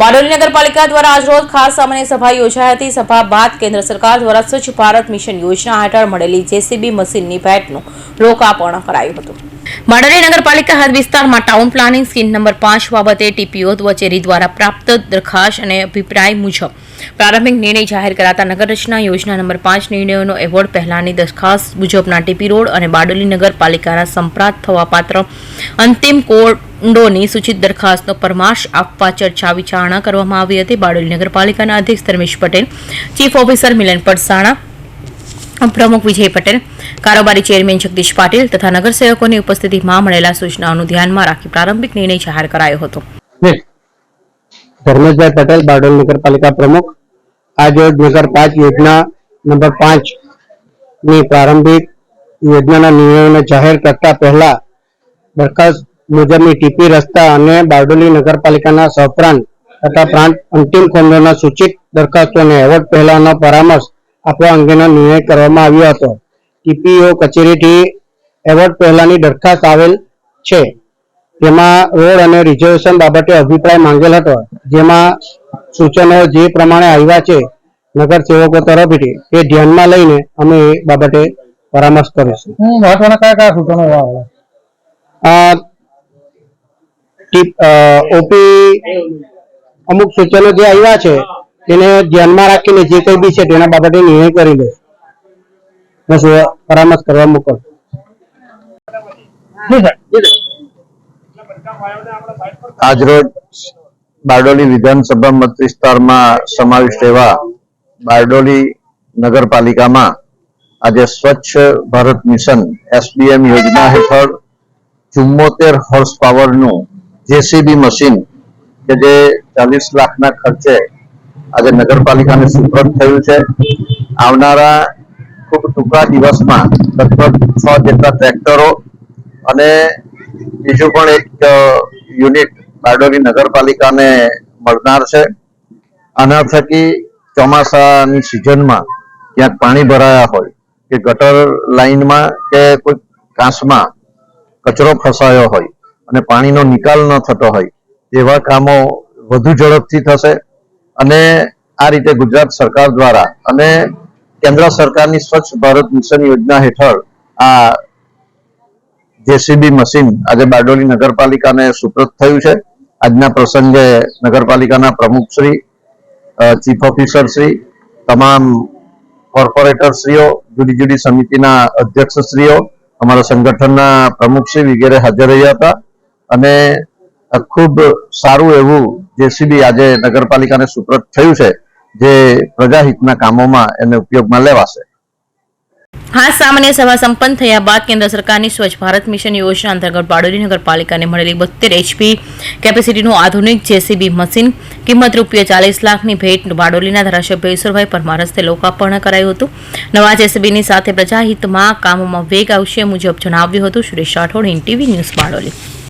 બારડોલી નગરપાલિકા દ્વારા આજરોજ ખાસ સામાન્ય સભા યોજાઈ હતી. સભા બાદ કેન્દ્ર સરકાર દ્વારા સ્વચ્છ ભારત મિશન યોજના હેઠળ મળેલી જેસીબી મશીનની ભેટનું લોકાર્પણ કરાયું હતું. બારડોલી નગરપાલિકા હદ વિસ્તારમાં ટાઉન પ્લાનિંગ સ્કીમ નંબર પાંચ બાબતે ટીપીઓ કચેરી દ્વારા પ્રાપ્ત દરખાસ્ત અને અભિપ્રાય મુજબ પ્રારંભિક નિર્ણય જાહેર કરાતા નગરરચના યોજના નંબર પાંચ નિર્ણયોનો એવોર્ડ પહેલાની દરખાસ્ત મુજબના ટીપી રોડ અને બારડોલી નગરપાલિકાના સંપ્રાત થવા પાત્ર અંતિમ કોડોની સૂચિત દરખાસ્તનો પરમાર્શ આપવા ચર્ચા વિચારણા કરવામાં આવી હતી. બારડોલી નગરપાલિકાના અધ્યક્ષ ધર્મેશ પટેલ ચીફ ઓફિસર મિલન પડસાણા પ્રમુખ વિજય પટેલ, કારોબારી ચેરમેન જગદીશ પાટીલ તથા નગરસેવકોની ઉપસ્થિતિમાં મળેલા સૂચનાઓનું ધ્યાનમાં રાખી પ્રારંભિક નિર્ણય જાહેર કરાયો હતો. ધર્મેશભાઈ પટેલ, બારડોલ નગરપાલિકા પ્રમુખ. આજ નગર પાંચ યોજના નંબર પાંચની પ્રારંભિક યોજનાના નિર્ણયોને જાહેર કરતા પહેલા દરખાસ્ત મુજબની ટીપી રસ્તા અને બારડોલી નગરપાલિકાના સહપ્રાંત તથા પ્રાંત અંતિમ ખંડોના સૂચિત દરખાસ્તોને એવોર્ડ પહેલાનો પરામર્શ આપવા અંગેનો નિર્ણય કરવામાં આવ્યો હતો. ટીપીઓ કચેરીથી એવોર્ડ પહેલાની દરખાસ્ત આવેલ છે. જેમાં રોડ અને રિઝર્વેશન બાબતે અભિપ્રાય માંગેલ હતો. જેમાં સૂચનો જે પ્રમાણે આવ્યા છે નગર સેવકો તરફથી એ ધ્યાનમાં લઈને અમે એ બાબતે પરામર્શ કરીશું. મહત્વના કયા કયા સૂચનો ઓપી અમુક સૂચનો જે આવ્યા છે તેને ધ્યાનમાં રાખીને જે કંઈ બી છે તેના બાબતે નિર્ણય કરી લે. બસ પરામર્શ કરવા મોકલ. આજરોજ બારડોલી વિધાનસભા મત વિસ્તારમાં સમાવિષ્ટ એવા બારડોલી નગરપાલિકામાં આજે સ્વચ્છ ભારત મિશન એસબીએમ યોજના હેઠળ ચુમ્મોતેર હોર્સ પાવરનું જેસીબી મશીન કે જે ચાલીસ લાખના ખર્ચે આજે નગરપાલિકાને સુપ્રત થયું છે. આવનારા ખૂબ ટૂંકા દિવસમાં લગભગ છ જેટલા ટ્રેક્ટરો અને બીજું પણ એક યુનિટ બારડોલી નગરપાલિકાને મળનાર છે. આના થકી ચોમાસાની સિઝનમાં ક્યાંક પાણી ભરાયા હોય કે ગટર લાઈનમાં કે કોઈ કાંસમાં કચરો ફસાયો હોય અને પાણીનો નિકાલ ન થતો હોય એવા કામો વધુ ઝડપથી થશે. અને આ રીતે ગુજરાત સરકાર દ્વારા અને કેન્દ્ર સરકારની સ્વચ્છ ભારત મિશન યોજના હેઠળ આ જેસીબી મશીન આજે બારડોલી નગરપાલિકાને સુપ્રત થયું છે. આજના પ્રસંગે નગરપાલિકાના પ્રમુખશ્રી ચીફ ઓફિસર શ્રી, તમામ કોર્પોરેટરશ્રીઓ જુદી જુદી સમિતિના અધ્યક્ષશ્રીઓ અમારા સંગઠનના પ્રમુખશ્રી વગેરે હાજર રહ્યા હતા. અને ખૂબ સારું એવું જેસીબી આજે નગરપાલિકાને સુપ્રત થયું છે, જે પ્રજાહિતના કામોમાં એને ઉપયોગમાં લેવાશે. ખાસ સામાન્ય સભા સંપન્ન થયા બાદ કેન્દ્ર સરકારની સ્વચ્છ ભારત મિશન યોજના અંતર્ગત બારડોલી નગરપાલિકાને મળેલી બોતેર એચપી કેપેસિટીનું આધુનિક જેસીબી મશીન, કિંમત રૂપિયા ચાલીસ લાખની ભેટ બારડોલીના ધારાસભ્ય ઈશ્વરભાઈ પરમાર હસ્તે લોકાર્પણ કરાયું હતું. નવા જેસીબીની સાથે પ્રજાહિતમાં કામોમાં વેગ આવશે મુજબ જણાવ્યું હતું. Suresh Rathod Hind TV news Bardoli.